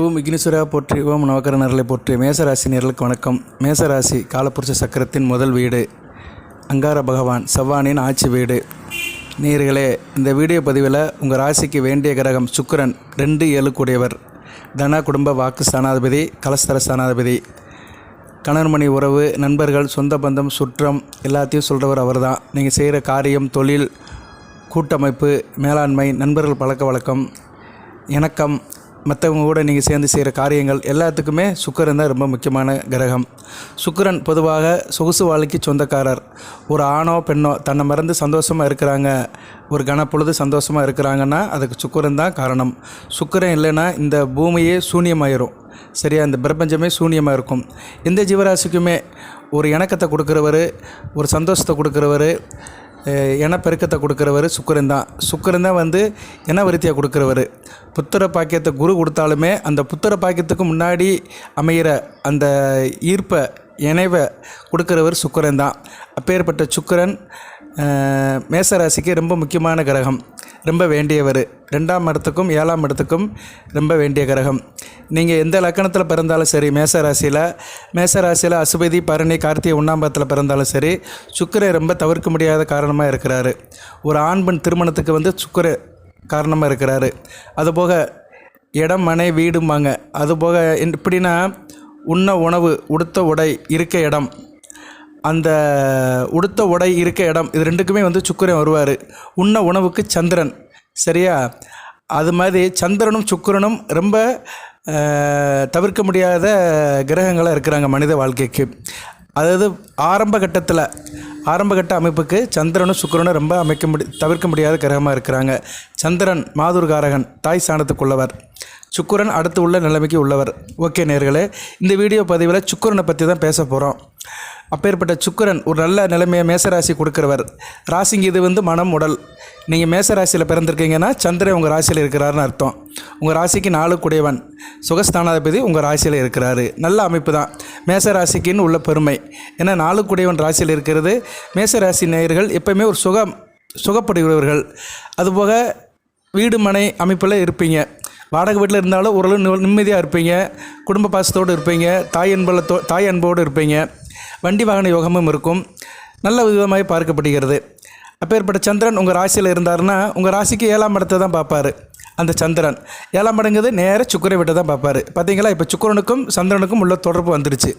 ஓம் விக்னேஸ்வரா போற்றி ஓம் நவக்கரனர்களை போற்றி மேசராசி நேர்களுக்கு வணக்கம். மேசராசி காலப்புருஷ சக்கரத்தின் முதல் வீடு. அங்கார பகவான் செவ்வானின் ஆட்சி வீடு. நேர்களே இந்த வீடியோ பதிவில் உங்கள் ராசிக்கு வேண்டிய கிரகம் சுக்கரன் ரெண்டு ஏழு கூடியவர். தன குடும்ப வாக்கு ஸ்தானாதிபதி கலஸ்தர ஸ்தானாதிபதி. கணர்மணி உறவு நண்பர்கள் சொந்த பந்தம் சுற்றம் எல்லாத்தையும் சொல்கிறவர் அவர் தான் நீங்கள் செய்கிற காரியம் தொழில் கூட்டமைப்பு மேலாண்மை நண்பர்கள் பழக்க வழக்கம் இணக்கம் மற்றவங்க கூட நீங்கள் சேர்ந்து செய்கிற காரியங்கள் எல்லாத்துக்குமே சுக்கரன் தான் ரொம்ப முக்கியமான கிரகம். சுக்கரன் பொதுவாக சொகுசு வாழ்க்கை சொந்தக்காரர். ஒரு ஆணோ பெண்ணோ தன்னை மறந்து சந்தோஷமாக இருக்கிறாங்க. ஒரு கனப்பொழுது சந்தோஷமாக இருக்கிறாங்கன்னா அதுக்கு சுக்கரன் தான் காரணம். சுக்கரன் இல்லைன்னா இந்த பூமியே சூன்யமாயிரும். சரியா? இந்த பிரபஞ்சமே சூன்யமாக இருக்கும். எந்த ஜீவராசிக்குமே ஒரு இணக்கத்தை கொடுக்குறவர் ஒரு சந்தோஷத்தை கொடுக்குறவர் இனப்பெருக்கத்தை கொடுக்குறவர் சுக்கரன் தான். சுக்கரன் தான் வந்து இன கொடுக்குறவர். புத்திர பாக்கியத்தை குரு கொடுத்தாலுமே அந்த புத்திர பாக்கியத்துக்கு முன்னாடி அமைகிற அந்த ஈர்ப்பை இணைவை கொடுக்குறவர் சுக்கரன் தான். அப்பேற்பட்ட சுக்கிரன் மேசராசிக்கு ரொம்ப முக்கியமான கிரகம். ரொம்ப வேண்டியவர். ரெண்டாம் இடத்துக்கும் ஏழாம் இடத்துக்கும் ரொம்ப வேண்டிய கிரகம். நீங்கள் எந்த லக்கணத்தில் பிறந்தாலும் சரி மேசராசியில் மேசராசியில் அசுபதி பரணி கார்த்திகை உண்ணாம்பத்தில் பிறந்தாலும் சரி சுக்கரை ரொம்ப தவிர்க்க முடியாத காரணமாக இருக்கிறாரு. ஒரு ஆண் பெண் திருமணத்துக்கு வந்து சுக்கரை காரணமாக இருக்கிறாரு. அதுபோக இடம் மனை வீடும்பாங்க. அதுபோக எப்படின்னா உண்ண உணவு உடுத்த உடை இருக்க இடம் அந்த உடுத்த உடை இருக்க இடம் இது ரெண்டுக்குமே வந்து சுக்கரன் வருவார். உண்ண உணவுக்கு சந்திரன். சரியா? அது மாதிரி சந்திரனும் சுக்கரனும் ரொம்ப தவிர்க்க முடியாத கிரகங்களாக இருக்கிறாங்க மனித வாழ்க்கைக்கு. அதாவது ஆரம்ப கட்டத்தில் ஆரம்ப கட்ட அமைப்புக்கு சந்திரனும் சுக்கரனும் ரொம்ப அமைக்க முடி தவிர்க்க முடியாத கிரகமாக இருக்கிறாங்க. சந்திரன் மாதுர்காரகன் தாய் சாணத்துக்குள்ளவர் சுக்கரன் அடுத்து உள்ள நிலைமைக்கு உள்ளவர். ஓகே நேர்களே இந்த வீடியோ பதிவில் சுக்கரனை பற்றி தான் பேச போகிறோம் அப்பேற்பட்ட சுக்கிரன் ஒரு நல்ல நிலைமையை மேசராசி கொடுக்குறவர். ராசிங்க இது வந்து மனம் உடல். நீங்கள் மேசராசியில் பிறந்திருக்கீங்கன்னா சந்திரன் உங்கள் ராசியில் இருக்கிறாருன்னு அர்த்தம். உங்கள் ராசிக்கு நாலு குடையவன். சுகஸ்தானாதிபதி உங்கள் ராசியில் இருக்கிறாரு. நல்ல அமைப்பு தான். மேசராசிக்குன்னு உள்ள பெருமை. ஏன்னா நாலு குடையவன் ராசியில் இருக்கிறது. மேசராசி நேயர்கள் எப்பயுமே ஒரு சுகம் சுகப்படுகிறவர்கள். அதுபோக வீடு மனை அமைப்பில் இருப்பீங்க. வாடகை வீட்டில் இருந்தாலும் ஓரளவு நிம்மதியாக இருப்பீங்க. குடும்ப பாசத்தோடு இருப்பீங்க. தாய் அன்பலத்தோ தாய் அன்போடு இருப்பீங்க. வண்டி வாகன யோகமும் இருக்கும். நல்ல விதமாக பார்க்கப்படுகிறது. அப்பேற்பட்ட சந்திரன் உங்கள் ராசியில் இருந்தாருன்னா உங்கள் ராசிக்கு ஏழாம் இடத்தை தான் பார்ப்பாரு. அந்த சந்திரன். ஏழாம் இடங்கிறது நேராக சுக்கரை விட்டு தான் பார்ப்பாரு. பார்த்தீங்களா இப்போ சுக்கரனுக்கும் சந்திரனுக்கும் உள்ள தொடர்பு வந்துருச்சு.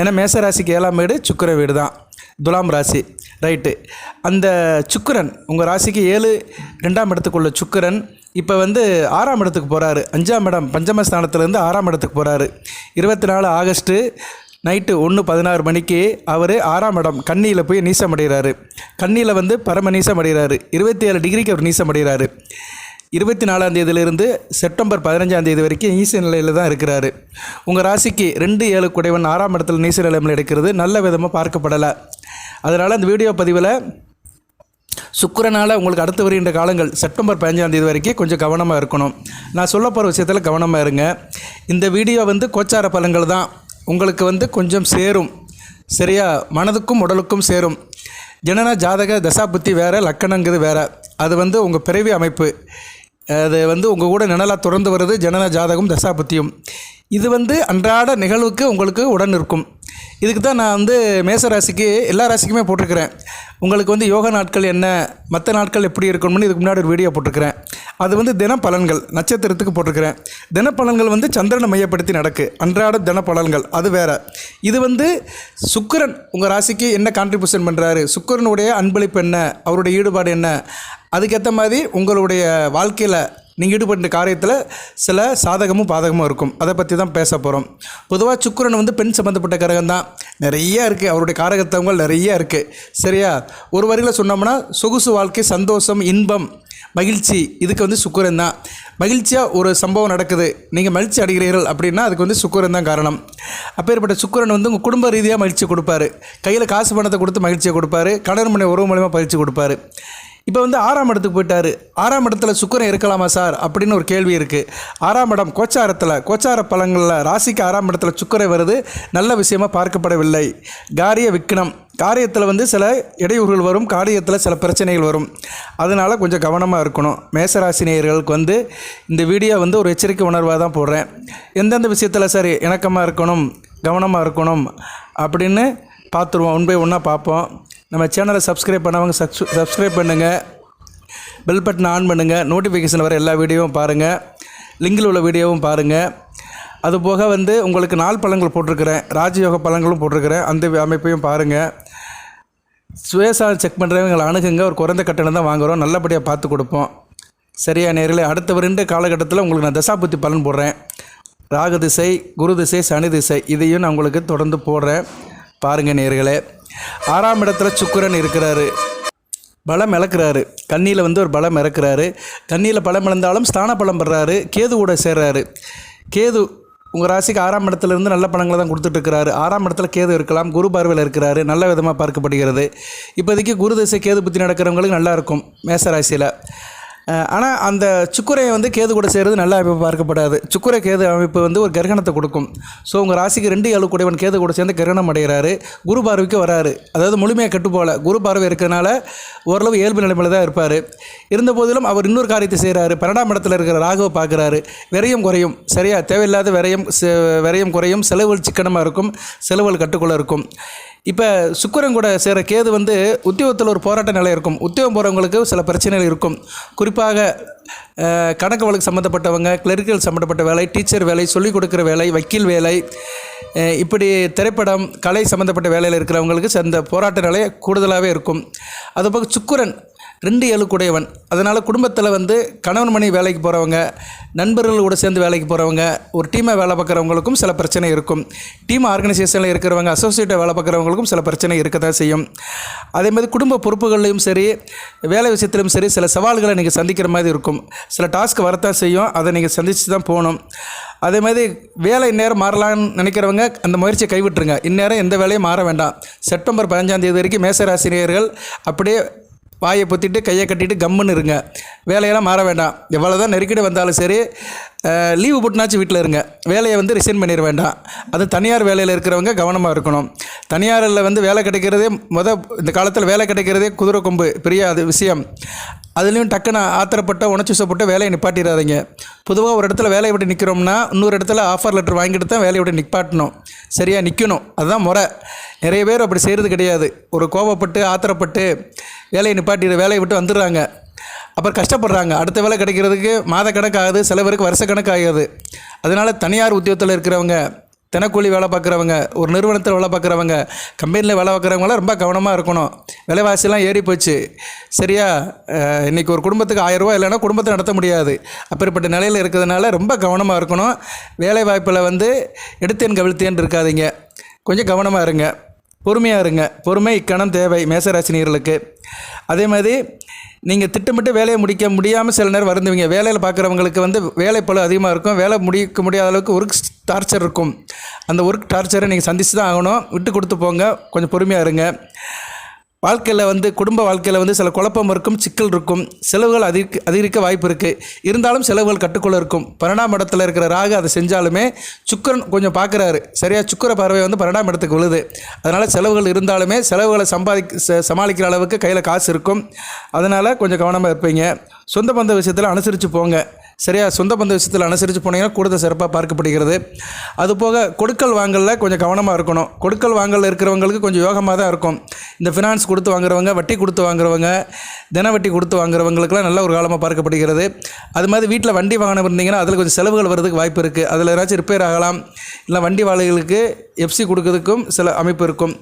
ஏன்னா மேச ராசிக்கு ஏழாம் வீடு சுக்கர வீடு தான். துலாம் ராசி. ரைட்டு. அந்த சுக்கிரன் உங்கள் ராசிக்கு ஏழு ரெண்டாம் இடத்துக்குள்ள சுக்கரன் இப்போ வந்து ஆறாம் இடத்துக்கு போகிறாரு அஞ்சாம் இடம் பஞ்சமஸ்தானத்துலேருந்து ஆறாம் இடத்துக்கு போகிறாரு இருபத்தி நாலு ஆகஸ்ட்டு நைட்டு ஒன்று பதினாறு மணிக்கு அவர் ஆறாம் இடம் கண்ணியில் போய் நீசம் அடைகிறாரு கண்ணியில் வந்து பரம நீசம் அடைகிறாரு இருபத்தி ஏழு டிகிரிக்கு அவர் நீசம் அடைகிறாரு இருபத்தி நாலாம் தேதியிலிருந்து செப்டம்பர் பதினஞ்சாம் தேதி வரைக்கும் நீச நிலையில் தான் இருக்கிறாரு. உங்கள் ராசிக்கு ரெண்டு ஏழு குடைவன் ஆறாம் இடத்துல நீச நிலைமையில் எடுக்கிறது நல்ல விதமாக பார்க்கப்படலை. அதனால் அந்த வீடியோ பதிவில் சுக்கரனால் உங்களுக்கு அடுத்து வருகின்ற காலங்கள் செப்டம்பர் பதினஞ்சாம் தேதி வரைக்கும் கொஞ்சம் கவனமாக இருக்கணும். நான் சொல்ல போகிற விஷயத்தில் கவனமாக இருங்க. இந்த வீடியோ வந்து கோச்சார பலன்கள் தான். உங்களுக்கு வந்து கொஞ்சம் சேரும். சரியா? மனதுக்கும் உடலுக்கும் சேரும். ஜனன ஜாதக தசா புத்தி வேறு லக்கணங்கிறது வேறு. அது வந்து உங்கள் பிறவி அமைப்பு. அது வந்து உங்கள் கூட நிழலாக தொடர்ந்து வருது ஜனன ஜாதகம் தசா புத்தியும் இது வந்து அன்றாட நிகழ்வுக்கு உங்களுக்கு உடன் இருக்கும் இதுக்கு தான் நான் வந்து மேச ராசிக்கு எல்லா ராசிக்குமே போட்டிருக்கிறேன். உங்களுக்கு வந்து யோகா நாட்கள் என்ன? மற்ற நாட்கள் எப்படி இருக்கணும்னு இதுக்கு முன்னாடி ஒரு வீடியோ போட்டிருக்கிறேன். அது வந்து தினப்பலன்கள். நட்சத்திரத்துக்கு போட்டிருக்கிறேன். தினப்பலன்கள் வந்து சந்திரனை மையப்படுத்தி நடக்கு. அன்றாட தினப்பலன்கள். அது வேற. இது வந்து சுக்கிரன் உங்கள் ராசிக்கு என்ன கான்ட்ரிபியூஷன் பண்ணுறாரு சுக்கிரனுடைய அன்பளிப்பு என்ன? அவருடைய ஈடுபாடு என்ன? அதுக்கேற்ற மாதிரி உங்களுடைய வாழ்க்கையில் நீங்கள் ஈடுபட்ட காரியத்தில் சில சாதகமும் பாதகமும் இருக்கும். அதை பற்றி தான் பேச போகிறோம் பொதுவாக சுக்கிரன் வந்து பெண் சம்மந்தப்பட்ட கிரகம் தான். நிறைய இருக்குது அவருடைய காரகத்துவங்கள் நிறைய இருக்குது சரியா? ஒரு வரியில் சொன்னோம்னா சொகுசு வாழ்க்கை சந்தோஷம் இன்பம். மகிழ்ச்சி. இதுக்கு வந்து சுக்கரன் தான். மகிழ்ச்சியாக ஒரு சம்பவம் நடக்குது. நீங்கள் மகிழ்ச்சி அடைகிறீர்கள் அப்படின்னா அதுக்கு வந்து சுக்கரன் தான் காரணம். அப்பேற்பட்ட சுக்கரன் வந்து உங்கள் குடும்ப ரீதியாக மகிழ்ச்சி கொடுப்பாரு. கையில் காசு பணத்தை கொடுத்து மகிழ்ச்சியை கொடுப்பாரு. கடன் மனை உறவு மூலயமா மகிழ்ச்சி கொடுப்பாரு. இப்போ வந்து ஆறாம் இடத்துக்கு போயிட்டாரு. ஆறாம் இடத்துல சுக்கரன் இருக்கலாமா சார்? அப்படின்னு ஒரு கேள்வி இருக்குது ஆறாம் இடம் கோச்சாரத்தில் கோச்சார பலங்களில் ராசிக்கு ஆறாம் இடத்துல சுக்கரை வருது. நல்ல விஷயமாக பார்க்கப்படவில்லை. காரிய விக்னம். காரியத்தில் வந்து சில இடையூறுகள் வரும். காரியத்தில் சில பிரச்சனைகள் வரும். அதனால் கொஞ்சம் கவனமாக இருக்கணும். மேசராசி நேயர்களுக்கு வந்து இந்த வீடியோ வந்து ஒரு எச்சரிக்கை உணர்வாக தான் போடுறேன். எந்தெந்த விஷயத்தில் சரி இணக்கமாக இருக்கணும் கவனமாக இருக்கணும் அப்படின்னு பார்த்துருவோம். ஒன் பை ஒன்றா பார்ப்போம். நம்ம சேனலை சப்ஸ்கிரைப் பண்ணவங்க சப்ஸ் சப்ஸ்கிரைப் பண்ணுங்கள் பெல் பட்டன் ஆன் பண்ணுங்கள் நோட்டிஃபிகேஷன் வர எல்லா வீடியோவும் பாருங்கள் லிங்கில் உள்ள வீடியோவும் பாருங்கள் அதுபோக வந்து உங்களுக்கு நாள் பழங்கள் போட்டிருக்கிறேன். ராஜயோக பழங்களும் போட்டிருக்கிறேன். அந்த அமைப்பையும் பாருங்கள் சுயசாலம் செக் பண்ணுறவங்களை அணுகுங்க. ஒரு குறைந்த கட்டணம் தான் வாங்குகிறோம் நல்லபடியாக பார்த்து கொடுப்போம். சரியா நேரில் அடுத்த ரெண்டு காலகட்டத்தில் உங்களுக்கு நான் தசாபுத்தி பலன் போடுறேன். ராகு திசை குரு திசை சனி திசை இதையும் நான் உங்களுக்கு தொடர்ந்து போடுறேன். பாருங்கள் நேர்களே. ஆறாம் இடத்துல சுக்கரன் இருக்கிறாரு. பலம் இழக்கிறாரு. கண்ணியில் வந்து ஒரு பலம் இறக்குறாரு. கண்ணியில் பலம் இழந்தாலும் ஸ்தான பலம் பெறாரு. கேது கூட சேர்றாரு. கேது உங்கள் ராசிக்கு ஆறாம் இடத்துல இருந்து நல்ல பணங்களை தான் கொடுத்துட்ருக்கிறாரு ஆறாம் இடத்துல கேது இருக்கலாம். குரு பார்வையில் இருக்கிறாரு. நல்ல விதமாக பார்க்கப்படுகிறது. இப்போதைக்கு குரு திசை கேது புத்தி நடக்கிறவங்களுக்கு நல்லாயிருக்கும் மேச ராசியில். ஆனால் அந்த சுக்குரையை வந்து கேது கூட சேர்றது நல்ல அமைப்பு பார்க்கப்படாது. சுக்குரை கேது அமைப்பு வந்து ஒரு கிரகணத்தை கொடுக்கும். ஸோ உங்கள் ராசிக்கு ரெண்டு ஏழு கூடவன் கேது கூட சேர்ந்து கிரகணம் அடைகிறாரு. குரு பார்வைக்கு வராரு. அதாவது முழுமையாக கெட்டு போகல. குரு பார்வை இருக்கிறனால ஓரளவு இயல்பு நிலைமையில் தான் இருப்பார். இருந்த போதிலும் அவர் இன்னொரு காரியத்தை செய்கிறாரு பன்னெண்டாம் இடத்துல இருக்கிற ராகவை பார்க்குறாரு. விரையும் குறையும். சரியா? தேவையில்லாத விரையும் விரையும் குறையும். செலவுகள் சிக்கனமாக இருக்கும். செலவுகள் கட்டுக்குள்ளே இருக்கும். இப்போ சுக்கரன் கூட சேர கேது வந்து உத்தியோகத்தில் ஒரு போராட்ட நிலை இருக்கும். உத்தியோகம் போகிறவங்களுக்கு சில பிரச்சனைகள் இருக்கும். குறிப்பாக கணக்கு வழக்கு சம்மந்தப்பட்டவங்க கிளரிக்கல் சம்மந்தப்பட்ட வேலை டீச்சர் வேலை சொல்லிக் கொடுக்குற வேலை வக்கீல் வேலை இப்படி திரைப்படம் கலை சம்மந்தப்பட்ட வேலையில் இருக்கிறவங்களுக்கு அந்த போராட்ட நிலை கூடுதலாகவே இருக்கும். அதுபோக சுக்குரன் ரெண்டு ஏழுக்குடையவன் அதனால் குடும்பத்தில் வந்து கணவன் மணி வேலைக்கு போகிறவங்க நண்பர்களோட சேர்ந்து வேலைக்கு போகிறவங்க ஒரு டீமை வேலை பார்க்குறவங்களுக்கும் சில பிரச்சனை இருக்கும். டீம் ஆர்கனைசேஷனில் இருக்கிறவங்க அசோசியேட்டாக வேலை பார்க்குறவங்களுக்கும் சில பிரச்சனை இருக்க தான் செய்யும். அதே மாதிரி குடும்ப பொறுப்புகள்லையும் சரி வேலை விஷயத்திலும் சரி சில சவால்களை நீங்கள் சந்திக்கிற மாதிரி இருக்கும். சில டாஸ்க் வரத்தான் செய்யும். அதை நீங்கள் சந்தித்து தான் போகணும். அதே மாதிரி வேலை இந்நேரம் மாறலாம்னு நினைக்கிறவங்க அந்த முயற்சியை கைவிட்டுருங்க. இந்நேரம் எந்த வேலையும் மாற வேண்டாம். செப்டம்பர் பதினஞ்சாம் தேதி வரைக்கும் மேசராசினியர்கள் அப்படியே வாயை பொத்திட்டு கையை கட்டிட்டு கம்முன்னு இருங்க. வேலையெல்லாம் மாற வேண்டாம். எவ்வளோ தான் நெருக்கடி வந்தாலும் சரி லீவு போட்டுனாச்சும் வீட்டில் இருங்க. வேலையை வந்து ரிசைன் பண்ணிட வேண்டாம். அது தனியார் வேலையில் இருக்கிறவங்க கவனமாக இருக்கணும். தனியாரில் வந்து வேலை கிடைக்கிறதே முத இந்த காலத்தில் வேலை கிடைக்கிறதே குதிரை கொம்பு பெரிய அது விஷயம். அதுலேயும் டக்குன்னு ஆத்திரப்பட்ட உணர்ச்சிசப்பட்ட வேலையை நிப்பாட்டிடாதீங்க. பொதுவாக ஒரு இடத்துல வேலையை விட்டு நிற்கிறோம்னா இன்னொரு இடத்துல ஆஃபர் லெட்டர் வாங்கிட்டு தான் வேலையை விட்டு நிப்பாட்டணும். சரியாக நிற்கணும் அதுதான் முறை. நிறைய பேர் அப்படி செய்கிறது கிடையாது. ஒரு கோவப்பட்டு ஆத்திரப்பட்டு வேலையை நிப்பாட்டி வேலையை விட்டு வந்துடுறாங்க. அப்புறம் கஷ்டப்படுறாங்க. அடுத்த வேலை கிடைக்கிறதுக்கு மாத கணக்காகுது சில பேருக்கு வருஷ கணக்காகுது. அதனால் தனியார் உத்தியோகத்தில் இருக்கிறவங்க தினக்கூலி வேலை பார்க்குறவங்க ஒரு நிறுவனத்தில் வேலை பார்க்குறவங்க கம்பெனியில் வேலை பார்க்குறவங்களாம் ரொம்ப கவனமாக இருக்கணும். விலைவாசிலாம் ஏறி போச்சு. சரியா? இன்றைக்கி இன்னைக்கு ஒரு குடும்பத்துக்கு ஆயிரம் இல்லைன்னா குடும்பத்தை நடத்த முடியாது. அப்படிப்பட்ட நிலையில் இருக்கிறதுனால ரொம்ப கவனமாக இருக்கணும். வேலை வாய்ப்பில் வந்து எடுத்தேன் கவிழ்த்தேன் இருக்காதீங்க. கொஞ்சம் கவனமாக இருங்க. பொறுமையாக இருங்க. பொறுமை இக்கணம் தேவை மேசராசினியர்களுக்கு அதே மாதிரி நீங்கள் திட்டமிட்டு வேலையை முடிக்க முடியாமல் சில நேரம் வருந்துவீங்க. வேலையில் பார்க்குறவங்களுக்கு வந்து வேலை பழு அதிகமாக இருக்கும். வேலை முடிக்க முடியாத அளவுக்கு ஒர்க் டார்ச்சர் இருக்கும். அந்த ஒர்க் டார்ச்சரை நீங்கள் சந்திச்சு தான் ஆகணும். விட்டு கொடுத்து போங்க. கொஞ்சம் பொறுமையாக இருங்க. வாழ்க்கையில் வந்து குடும்ப வாழ்க்கையில் வந்து சில குழப்பம் இருக்கும் சிக்கல் இருக்கும் செலவுகள் அதிக அதிகரிக்க வாய்ப்பு இருக்குது இருந்தாலும் செலவுகள் கட்டுக்குள்ளே இருக்கும். பன்னெண்டாம் இடத்துல இருக்கிற ராகு அதை செஞ்சாலுமே சுக்கரன் கொஞ்சம் பார்க்குறாரு சரியாக சுக்கர பார்வை வந்து பன்னெண்டாம் இடத்துக்கு விழுது. அதனால் செலவுகள் இருந்தாலுமே செலவுகளை சம்பாதி சமாளிக்கிற அளவுக்கு கையில் காசு இருக்கும். அதனால் கொஞ்சம் கவனமாக இருப்பீங்க. சொந்த பந்த விஷயத்தில் அனுசரித்து போங்க. சரியா சொந்த பந்த விஷயத்தில் அனுசரித்து போனீங்கன்னா கூடுதல் சிறப்பாக பார்க்கப்படுகிறது. அதுபோக கொடுக்கல் வாங்கலில் கொஞ்சம் கவனமாக இருக்கணும். கொடுக்கல் வாங்கலில் இருக்கிறவங்களுக்கு கொஞ்சம் யோகமாக தான் இருக்கும். இந்த ஃபினான்ஸ் கொடுத்து வாங்குறவங்க வட்டி கொடுத்து வாங்குறவங்க தின வட்டி கொடுத்து வாங்குறவங்களுக்குலாம் நல்ல ஒரு காலமாக பார்க்கப்படுகிறது. அது மாதிரி வீட்டில் வண்டி வாகனம் இருந்தீங்கன்னா அதில் கொஞ்சம் செலவுகள் வரதுக்கு வாய்ப்பு இருக்குது அதில் ஏதாச்சும் ரிப்பேர் ஆகலாம். இல்லை வண்டி வாழைகளுக்கு எஃப்சி கொடுக்கறதுக்கும் சில அமைப்பு இருக்கும்.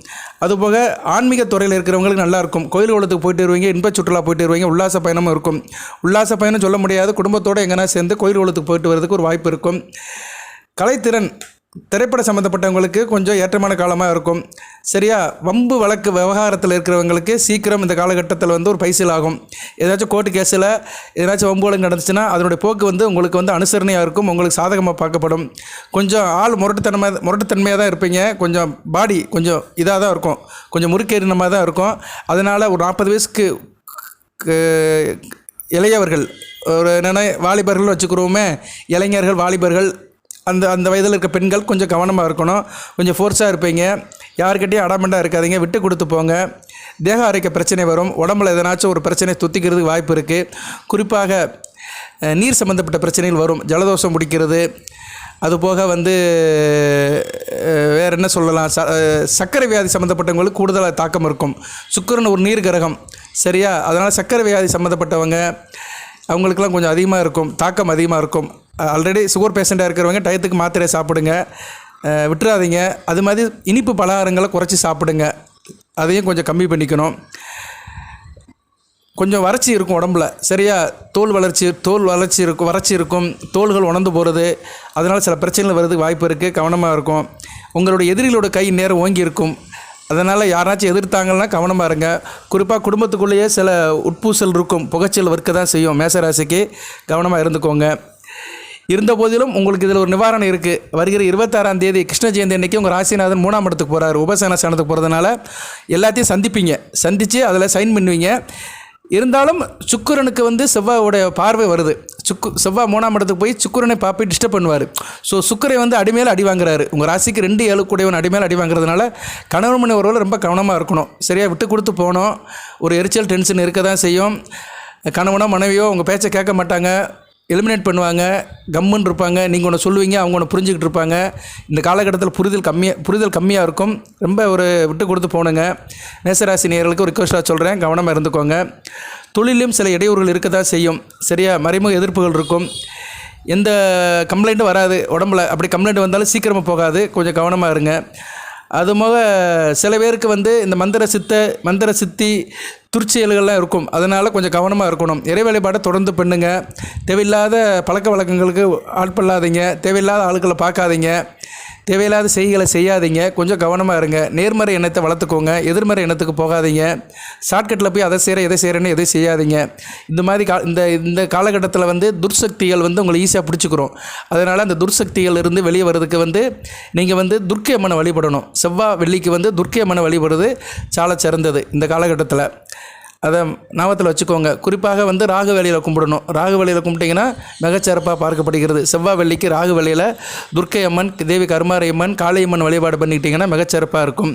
அதுபோக ஆன்மீக துறையில் இருக்கிறவங்களுக்கு நல்லா இருக்கும். கோயில் குளத்துக்கு போயிட்டு வருவீங்க இன்ப சுற்றுலா போயிட்டு வருவீங்க உல்லாச பயணமும் இருக்கும். உல்லாச பயணம் சொல்ல முடியாது. குடும்பத்தோடு எங்கன்னா சேர்ந்து கோயில் குளத்துக்கு போயிட்டு வரதுக்கு ஒரு வாய்ப்பு இருக்கும். கலைத்திறன் திரைப்பட சம்மந்தப்பட்டவங்களுக்கு கொஞ்சம் ஏற்றமான காலமாக இருக்கும். சரியா? வம்பு வழக்கு விவகாரத்தில் இருக்கிறவங்களுக்கு சீக்கிரம் இந்த காலகட்டத்தில் வந்து ஒரு பைசல் ஆகும். ஏதாச்சும் கோர்ட்டு கேஸில் ஏதாச்சும் வம்பு வழக்கு நடந்துச்சுன்னா அதனுடைய போக்கு வந்து உங்களுக்கு வந்து அனுசரணையாக இருக்கும். உங்களுக்கு சாதகமாக பார்க்கப்படும். கொஞ்சம் ஆள் முரட்டுத்தன்மை முரட்டுத்தன்மையாக தான் இருப்பீங்க. கொஞ்சம் பாடி கொஞ்சம் இதாக தான் இருக்கும். கொஞ்சம் முறுக்கேறினமாக தான் இருக்கும். அதனால் ஒரு நாற்பது வயசுக்கு இளையவர்கள் ஒரு என்னென்ன வாலிபர்கள் வச்சுக்கிறோமே இளைஞர்கள் வாலிபர்கள் அந்த அந்த வயதில் இருக்க பெண்கள் கொஞ்சம் கவனமாக இருக்கணும். கொஞ்சம் ஃபோர்ஸாக இருப்பீங்க. யாருக்கிட்டையும் அடாமெண்ட்டாக இருக்காதீங்க. விட்டு கொடுத்து போங்க. தேக ஆரோக்கிய பிரச்சனை வரும். உடம்புல எதனாச்சும் ஒரு பிரச்சனை துத்திக்கிறதுக்கு வாய்ப்பு இருக்குது குறிப்பாக நீர் சம்மந்தப்பட்ட பிரச்சனைகள் வரும். ஜலதோஷம் பிடிக்கிறது அதுபோக வந்து வேறு என்ன சொல்லலாம்? ச சர்க்கரை வியாதி சம்மந்தப்பட்டவங்களுக்கு கூடுதலாக தாக்கம் இருக்கும். சுக்கரன் ஒரு நீர் கிரகம் சரியா? அதனால் சர்க்கரை வியாதி சம்மந்தப்பட்டவங்க அவங்களுக்கெல்லாம் கொஞ்சம் அதிகமாக இருக்கும். தாக்கம் அதிகமாக இருக்கும். ஆல்ரெடி சுகர் பேஷண்ட்டாக இருக்கிறவங்க டயத்துக்கு மாத்திரை சாப்பிடுங்க. விட்டுறாதீங்க. அது மாதிரி இனிப்பு பலகாரங்களை குறைச்சி சாப்பிடுங்க. அதையும் கொஞ்சம் கம்மி பண்ணிக்கணும். கொஞ்சம் வறட்சி இருக்கும் உடம்புல. சரியா? தோல் வளர்ச்சி தோல் வளர்ச்சி இருக்கும் வறட்சி இருக்கும். தோள்கள் உணர்ந்து போகிறது அதனால் சில பிரச்சனைகள் வர்றதுக்கு வாய்ப்பு இருக்குது கவனமாக இருக்கும். உங்களுடைய எதிரிகளோட கை நேரம் ஓங்கி இருக்கும். அதனால் யாராச்சும் எதிர்த்தாங்கன்னா கவனமாக இருங்க. குறிப்பாக குடும்பத்துக்குள்ளேயே சில உட்பூசல் இருக்கும். புகைச்சல் வர்க்க தான் செய்யும். மேசராசிக்கு கவனமாக இருந்துக்கோங்க. இருந்த போதிலும் உங்களுக்கு இதில் ஒரு நிவாரணம் இருக்குது வருகிற இருபத்தாறாம் தேதி கிருஷ்ண ஜெயந்தி அன்னைக்கு உங்கள் ராசிநாதன் மூணாம் இடத்துக்கு போகிறாரு உபசேன சேனத்துக்கு போகிறதுனால எல்லாத்தையும் சந்திப்பீங்க. சந்தித்து அதில் சைன் பண்ணுவீங்க. இருந்தாலும் சுக்குரனுக்கு வந்து செவ்வாயோடைய பார்வை வருது. சுக்கு செவ்வாய் மூணாம் இடத்துக்கு போய் சுக்குரனை பார்ப்பி டிஸ்டர்ப் பண்ணுவார். ஸோ சுக்கரை வந்து அடிமேல் அடி வாங்குறாரு. உங்கள் ராசிக்கு ரெண்டு ஏழு கூடியவன் அடிமேல் அடி வாங்குறதுனால கணவன் மணி உறவில் ரொம்ப கவனமாக இருக்கணும். சரியாக விட்டு கொடுத்து போகணும். ஒரு எரிச்சல் டென்ஷன் இருக்க தான் செய்யும். கணவனோ மனைவியோ உங்கள் பேச்சை கேட்க மாட்டாங்க. எலிமினேட் பண்ணுவாங்க கம்முன்னு இருப்பாங்க. நீங்கள் ஒன்று சொல்லுவீங்க அவங்க ஒன்று புரிஞ்சுக்கிட்டு இருப்பாங்க. இந்த காலகட்டத்தில் புரிதல் கம்மியாக புரிதல் கம்மியாக இருக்கும். ரொம்ப ஒரு விட்டு கொடுத்து போகணுங்க மேசராசி நேயர்களுக்கு ஒரு ரிக்வஸ்ட்டாக சொல்கிறேன் கவனமாக இருந்துக்கோங்க. தொழிலும் சில இடையூறுகள் இருக்க தான் செய்யும். சரியா? மறைமுக எதிர்ப்புகள் இருக்கும். எந்த கம்ப்ளைண்ட்டும் வராது. உடம்புல அப்படி கம்ப்ளைண்ட் வந்தாலும் சீக்கிரமாக போகாது. கொஞ்சம் கவனமாக இருங்க. அது போக சில பேருக்கு வந்து இந்த மந்திர சித்த மந்திர சித்தி துர்ச்செயல்கள்லாம் இருக்கும். அதனால் கொஞ்சம் கவனமாக இருக்கணும். இறை வழிபாடை தொடர்ந்து பண்ணுங்க. தேவையில்லாத பழக்க வழக்கங்களுக்கு ஆட்பல்லாதீங்க தேவையில்லாத ஆளுக்களை பார்க்காதீங்க. தேவையில்லாத செய்திகளை செய்யாதீங்க. கொஞ்சம் கவனமாக இருங்க. நேர்மறை எண்ணத்தை வளர்த்துக்கோங்க. எதிர்மறை எண்ணத்துக்கு போகாதீங்க. ஷார்ட்கட்டில் போய் அதை செய்கிற எதை செய்கிறேன்னு எதை செய்யாதீங்க. இந்த மாதிரி கா இந்த இந்த காலகட்டத்தில் வந்து துர்சக்திகள் வந்து உங்களை ஈஸியாக பிடிச்சிக்கிறோம். அதனால் அந்த துர்சக்திகள் இருந்து வெளியே வர்றதுக்கு வந்து நீங்கள் வந்து துர்க்கை அம்மனை வழிபடணும். செவ்வாய் வெள்ளிக்கு வந்து துர்க்கை அம்மனை வழிபடுறது சால சிறந்தது இந்த காலகட்டத்தில். அதை ஞாபகத்தில் வச்சுக்கோங்க. குறிப்பாக வந்து ராகு வேலையில் கும்பிடணும். ராகு வேலையில் கும்பிட்டிங்கன்னா மிகச்சிறப்பாக பார்க்கப்படுகிறது. செவ்வாய் வெள்ளிக்கு ராகு வேலையில் துர்க்கை அம்மன் தேவி கருமாரி அம்மன் காளியம்மன் வழிபாடு பண்ணிக்கிட்டிங்கன்னா மிகச்சிறப்பாக இருக்கும்.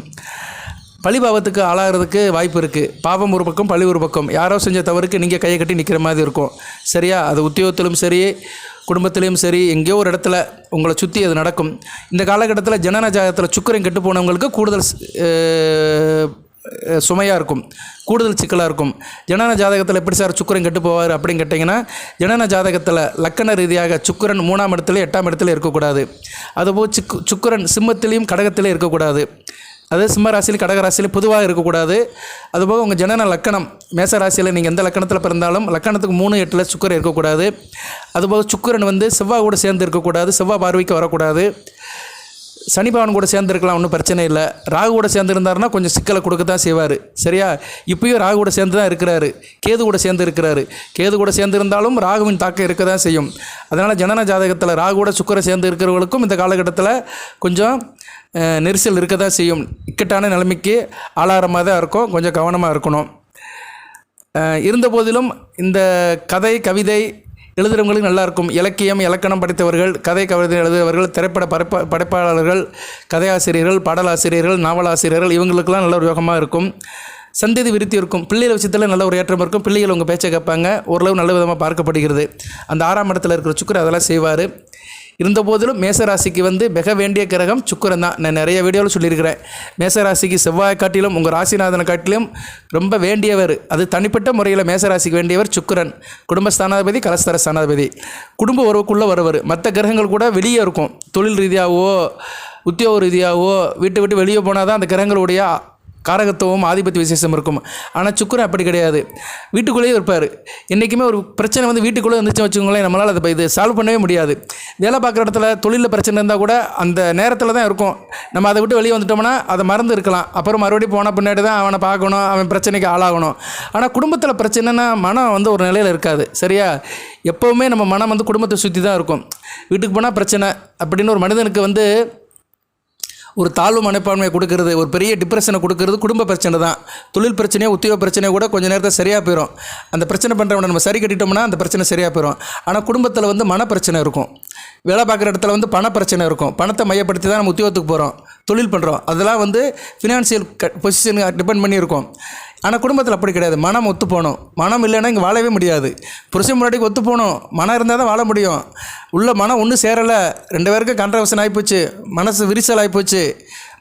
பழிபாவத்துக்கு ஆளாகிறதுக்கு வாய்ப்பு இருக்குது பாவம் ஒரு பக்கம் பழி ஒரு பக்கம். யாரோ செஞ்ச தவறுக்கு நீங்கள் கையை கட்டி நிற்கிற மாதிரி இருக்கும். சரியா? அது உத்தியோகத்திலும் சரி குடும்பத்திலையும் சரி எங்கேயோ ஒரு இடத்துல உங்களை சுற்றி அது நடக்கும். இந்த காலகட்டத்தில் ஜனநாயகத்தில் ஜாதகத்தில் சுக்கரம் கெட்டு போனவங்களுக்கு கூடுதல் சுமையாக இருக்கும். கூடுதல் சிக்கலாக இருக்கும். ஜனன ஜாதகத்தில் எப்படி சார் சுக்கரன் கெட்டு போவார் அப்படின்னு கேட்டிங்கன்னா ஜனன ஜாதகத்தில் லக்கண ரீதியாக சுக்கரன் மூணாம் இடத்துல எட்டாம் இடத்துல இருக்கக்கூடாது. அதுபோல் சிக்கு சுக்கிரன் சிம்மத்திலையும் கடகத்திலையும் இருக்கக்கூடாது. அது சிம்ம ராசியில் கடக ராசியில் பொதுவாக இருக்கக்கூடாது. அதுபோக உங்கள் ஜனன லக்கணம் மேச ராசியில் நீங்கள் எந்த லக்கணத்தில் பிறந்தாலும் லக்கணத்துக்கு மூணு எட்டில் சுக்கரன் இருக்கக்கூடாது. அதுபோக சுக்கிரன் வந்து செவ்வாய் கூட சேர்ந்து இருக்கக்கூடாது. செவ்வாய் பார்வைக்கு வரக்கூடாது. சனி பகவான் கூட சேர்ந்துருக்கலாம் ஒன்றும் பிரச்சனை இல்லை. ராகு கூட சேர்ந்துருந்தாருன்னா கொஞ்சம் சிக்கலை கொடுக்க தான் செய்வார். சரியா? இப்பயும் ராகு கூட சேர்ந்து தான் இருக்கிறாரு. கேது கூட சேர்ந்து இருக்கிறாரு கேது கூட சேர்ந்துருந்தாலும் ராகுவின் தாக்கம் இருக்க தான் செய்யும். அதனால் ஜனன ஜாதகத்தில் ராகு கூட சுக்கரை சேர்ந்து இருக்கிறவங்களுக்கும் இந்த காலகட்டத்தில் கொஞ்சம் நெரிசல் இருக்க தான் செய்யும். இக்கட்டான நிலைமைக்கு ஆளாரமாக தான் இருக்கும். கொஞ்சம் கவனமாக இருக்கணும். இருந்தபோதிலும் இருந்த போதிலும் இந்த கதை கவிதை எழுதுகிறவங்களுக்கு நல்லா இருக்கும் இலக்கியம் இலக்கணம் படித்தவர்கள் கதை கவிதை எழுதுகிறவர்கள் திரைப்பட படைப்ப படைப்பாளர்கள் கதையாசிரியர்கள் பாடலாசிரியர்கள் நாவலாசிரியர்கள் இவங்களுக்கெல்லாம் நல்ல ஒரு யோகமாக இருக்கும். சந்ததி விருத்தி இருக்கும். பிள்ளைகள் விஷயத்தில் நல்ல ஒரு ஏற்றம் இருக்கும். பிள்ளைகள் உங்கள் பேச்சை கேட்பாங்க. ஓரளவு நல்ல விதமாக பார்க்கப்படுகிறது. அந்த ஆறாம் இடத்துல இருக்கிற சுக்கர் அதெல்லாம் செய்வார். இருந்த போதிலும் மேசராசிக்கு வந்து மிக வேண்டிய கிரகம் சுக்கிரன் தான். நான் நிறைய வீடியோவில் சொல்லியிருக்கிறேன். மேசராசிக்கு செவ்வாய் காட்டிலும் உங்கள் ராசிநாதனை காட்டிலும் ரொம்ப வேண்டியவர். அது தனிப்பட்ட முறையில் மேசராசிக்கு வேண்டியவர் சுக்கிரன். குடும்பஸ்தானாதிபதி கலஸ்தர ஸ்தானாதிபதி குடும்ப உறவுக்குள்ளே வருவர். மற்ற கிரகங்கள் கூட வெளியே இருக்கும். தொழில் ரீதியாகவோ உத்தியோக ரீதியாகவோ வீட்டை விட்டு வெளியே போனால் தான் அந்த கிரகங்களுடைய காரகத்துவம் ஆதிபத்திய விசேஷம் இருக்கும். ஆனால் சுக்கரன் அப்படி கிடையாது. வீட்டுக்குள்ளேயே இருப்பார். என்றைக்குமே ஒரு பிரச்சனை வந்து வீட்டுக்குள்ளே வந்துச்சு வச்சுக்கோங்களேன் நம்மளால் அதை இது சால்வ் பண்ணவே முடியாது. வேலை பார்க்குற இடத்துல தொழிலில் பிரச்சனை இருந்தால் கூட அந்த நேரத்தில் தான் இருக்கும். நம்ம அதை விட்டு வெளியே வந்துட்டோம்னா அதை மறந்து இருக்கலாம். அப்புறம் மறுபடியும் போன பின்னாடி தான் அவனை பார்க்கணும் அவன் பிரச்சனைக்கு ஆளாகணும். ஆனால் குடும்பத்தில் பிரச்சனைனா மனம் வந்து ஒரு நிலையில் இருக்காது. சரியா? எப்போவுமே நம்ம மனம் வந்து குடும்பத்தை சுற்றி தான் இருக்கும். வீட்டுக்கு போனால் பிரச்சனை. அப்படின்னு ஒரு மனிதனுக்கு வந்து ஒரு தாழ்வு மனப்பான்மையை கொடுக்கறது ஒரு பெரிய டிப்ரெஷனை கொடுக்கறது குடும்ப பிரச்சனை தான். தொழில் பிரச்சனையோ உத்தியோக பிரச்சனையோ கூட கொஞ்சம் நேரத்தில் சரியாக போயிடும் அந்த பிரச்சனை பண்ணுறவனை நம்ம சரி கட்டிட்டோம்னா அந்த பிரச்சனை சரியாக போயிடும் ஆனால் குடும்பத்தில் வந்து மன பிரச்சனை இருக்கும். வேலை பார்க்குற இடத்துல வந்து பண பிரச்சனை இருக்கும். பணத்தை மையப்படுத்தி தான் நம்ம உத்தியோகத்துக்கு போகிறோம் தொழில் பண்ணுறோம் அதெல்லாம் வந்து ஃபினான்ஷியல் க பொசிஷன் டிபெண்ட் பண்ணியிருக்கோம் ஆனால் குடும்பத்தில் அப்படி கிடையாது. மனம் ஒத்து போகணும். மனம் இல்லைன்னா இங்கே வாழவே முடியாது. புருஷன் முன்னாடிக்கு ஒத்து போகணும். மனம் இருந்தால் தான் வாழ முடியும். உள்ள மனம் ஒன்றும் சேரலை. ரெண்டு பேருக்கும் கண்ட்ரவசன் ஆகிப்போச்சு மனசு விரிசல் ஆகிப்போச்சு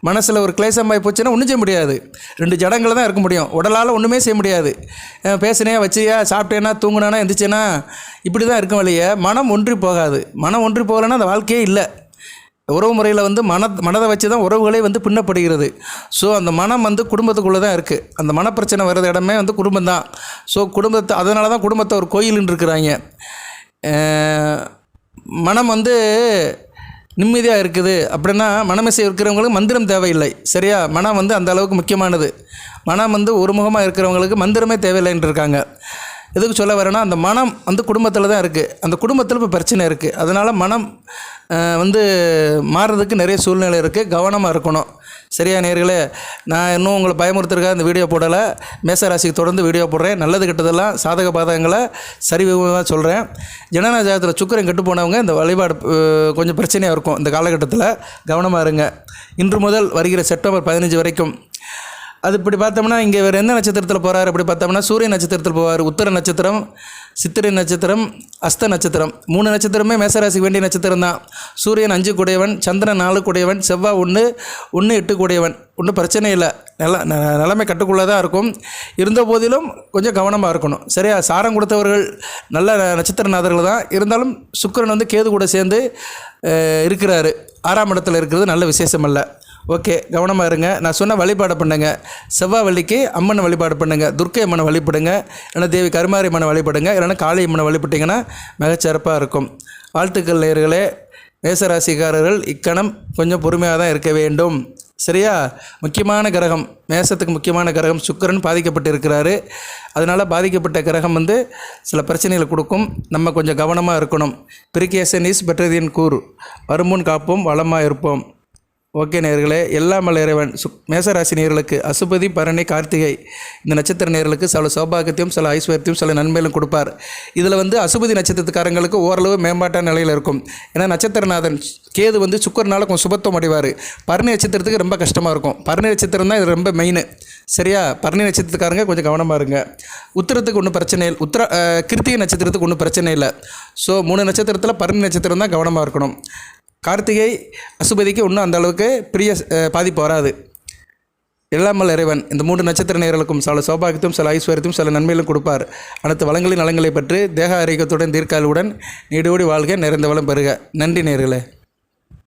மனசில் ஒரு கிளேசம் ஆகி போச்சுன்னா ஒன்றும் செய்ய முடியாது. ரெண்டு ஜடங்களை தான் இருக்க முடியும். உடலால் ஒன்றுமே செய்ய முடியாது. அஹ் வச்சியா சாப்பிட்டேன்னா தூங்குனானா எந்திரிச்சேனா இப்படி தான் இருக்கும் வழியே மனம் ஒன்றி போகாது. மனம் ஒன்றி போகலைன்னா அந்த வாழ்க்கையே இல்லை. உறவு முறையில் வந்து மன மனதை வச்சு தான் உறவுகளே வந்து பின்னப்படுகிறது. ஸோ அந்த மனம் வந்து குடும்பத்துக்குள்ளே தான் இருக்குது அந்த மனப்பிரச்சனை வர்றது இடமே வந்து குடும்பம் தான் ஸோ குடும்பத்தை அதனால தான் குடும்பத்தை ஒரு கோயிலுன்னு இருக்கிறாங்க. மனம் வந்து நிம்மதியாக இருக்குது. அப்படின்னா மனமிசை இருக்கிறவங்களுக்கு மந்திரம் தேவையில்லை. சரியா? மனம் வந்து அந்த அளவுக்கு முக்கியமானது. மனம் வந்து ஒருமுகமாக இருக்கிறவங்களுக்கு மந்திரமே தேவையில்லைன்ட்டு இருக்காங்க. எதுக்கு சொல்ல வரேன்னா அந்த மனம் வந்து குடும்பத்தில் தான் இருக்குது அந்த குடும்பத்தில் இப்போ பிரச்சனை இருக்குது அதனால் மனம் வந்து மாறுறதுக்கு நிறைய சூழ்நிலை இருக்குது கவனமாக இருக்கணும். சரியா நேர்களே? நான் இன்னும் உங்களை பயமுறுத்துறதுக்காக இந்த வீடியோ போடலை. மேசராசிக்கு தொடர்ந்து வீடியோ போடுறேன். நல்லது கெட்டதெல்லாம் சாதக பாதகங்களை சரிவிகமாக சொல்கிறேன் ஜனன ஜாதகத்தில் சுக்கரன் கெட்டு போனவங்க இந்த வழிபாடு கொஞ்சம் பிரச்சனையாக இருக்கும் இந்த காலகட்டத்தில். கவனமாக இருங்க. இன்று முதல் வருகிற செப்டம்பர் பதினஞ்சு வரைக்கும் அது இப்படி பார்த்தோம்னா இங்கே வேறு எந்த நட்சத்திரத்தில் போகிறார் அப்படி பார்த்தோம்னா சூரிய நட்சத்திரத்தில் போவார் உத்தர நட்சத்திரம் சித்திரை நட்சத்திரம் அஸ்த நட்சத்திரம். மூணு நட்சத்திரமே மேசராசிக்கு வேண்டிய நட்சத்திரம் தான். சூரியன் அஞ்சு கூடையவன் சந்திரன் நாலு கூடையவன் செவ்வாய் ஒன்று ஒன்று எட்டு கூடையவன். ஒன்றும் பிரச்சனை இல்லை. நல்லா நிலைமை கட்டுக்குள்ளே தான் இருக்கும். இருந்த போதிலும் கொஞ்சம் கவனமாக இருக்கணும். சரியா? சாரம் கொடுத்தவர்கள் நல்ல நட்சத்திரநாதர்கள் தான். இருந்தாலும் சுக்கரன் வந்து கேது கூட சேர்ந்து இருக்கிறாரு. ஆறாம் இடத்துல இருக்கிறது நல்ல விசேஷம் அல்ல. ஓகே கவனமாக இருங்க. நான் சொன்ன வழிபாடு பண்ணுங்க. செவ்வாய் வள்ளிக்கு அம்மனை வழிபாடு பண்ணுங்க. துர்க்கை அம்மனை வழிபடுங்க. இல்லைன்னா தேவி கருமாரி அம்மனை வழிபடுங்க. இல்லைன்னா காளி அம்மனை வழிபட்டிங்கன்னா மிகச்சிறப்பாக இருக்கும். வாழ்த்துக்கள் நேர்களே மேசராசிக்காரர்கள் இக்கணம் கொஞ்சம் பொறுமையாக தான் இருக்க வேண்டும். சரியா? முக்கியமான கிரகம் மேசத்துக்கு முக்கியமான கிரகம் சுக்கரன் பாதிக்கப்பட்டு இருக்கிறாரு அதனால் பாதிக்கப்பட்ட கிரகம் வந்து சில பிரச்சனைகளை கொடுக்கும். நம்ம கொஞ்சம் கவனமாக இருக்கணும். பிரிகேசன் இஸ் பெட்டர் கூர் வருமுன் காப்போம் வளமாக இருப்போம். ஓகே நேர்களே எல்லா மலை இறைவன். சு மேசராசி நேர்களுக்கு அசுபதி பரணி கார்த்திகை. இந்த நட்சத்திர நேர்களுக்கு சில சௌபாகத்தையும் சில ஐஸ்வர்யத்தையும் சில நன்மையிலும் கொடுப்பார். இதில் வந்து அசுபதி நட்சத்திரத்துக்காரங்களுக்கு ஓரளவு மேம்பாட்டான நிலையில் இருக்கும். ஏன்னா நட்சத்திரநாதன் கேது வந்து சுக்கரனால கொஞ்சம் சுபத்துவம் அடைவார். பரணி நட்சத்திரத்துக்கு ரொம்ப கஷ்டமாக இருக்கும். பரணி நட்சத்திரம் தான் இது ரொம்ப மெயின் சரியா? பரணி நட்சத்திரத்துக்காரங்க கொஞ்சம் கவனமாக இருங்க. உத்தரத்துக்கு ஒன்றும் பிரச்சனை இல்லை. உத்தர கிருத்திகை நட்சத்திரத்துக்கு ஒன்றும் பிரச்சனை இல்லை. ஸோ மூணு நட்சத்திரத்தில் பரணி நட்சத்திரம் தான் கவனமாக இருக்கணும். கார்த்திகை அசுபதிக்கு இன்னும் அந்த அளவுக்கு பெரிய பாதிப்பு வராது. எல்லாமல் இறைவன். இந்த மூன்று நட்சத்திர நேர்களுக்கும் சில சௌபாகியத்தையும் சில ஐஸ்வர்யத்தையும் சில நன்மையிலும் கொடுப்பார். அனைத்து வளங்களின் நலங்களை பற்றி தேக ஆரோக்கியத்துடன் தீர்க்காலுடன் நீடோடி வாழ்க நிறைந்த வளம் பெறுக. நன்றி நேர்களே